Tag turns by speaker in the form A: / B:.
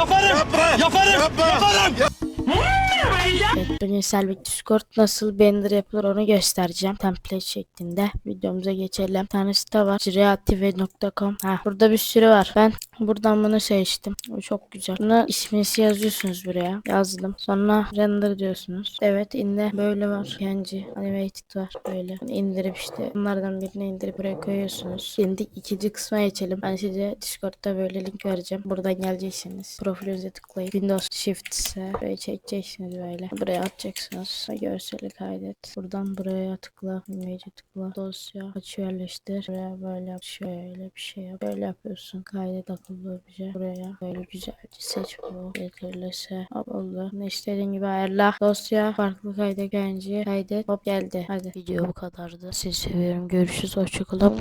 A: Yaparım. Yaparım. Yaparım.
B: Evet, bugün Selbit Discord nasıl Blender yapılır onu göstereceğim. Template şeklinde. Videomuza geçelim. Bir tane site var. Creative.com Ha, burada bir sürü var. Ben buradan bunu seçtim. Bu çok güzel. Buna isminizi yazıyorsunuz buraya. Yazdım. Sonra render diyorsunuz. Evet inde böyle var. Kendi animated var böyle. İndirip işte bunlardan birini indirip buraya koyuyorsunuz. Şimdi ikinci kısma geçelim. Ben size Discord'da böyle link vereceğim. Buradan geleceksiniz. Profilinize tıklayıp Windows Shift ise böyle çekeceksiniz böyle. Buraya atacaksınız. Görseli kaydet. Buradan buraya tıkla. Image'e tıkla. Dosya. Aç yerleştir. Buraya böyle. Şöyle bir şey yap. Böyle yapıyorsun. Kaydet akıllı obje. Buraya böyle güzelce seç bu. Belirlese. Hop oldu. Ne istediğin gibi ayarla. Dosya. Farklı kaydet. Genci. Kaydet. Hop geldi. Hadi. Video bu kadardı. Sizi seviyorum. Görüşürüz. Hoşçakalın.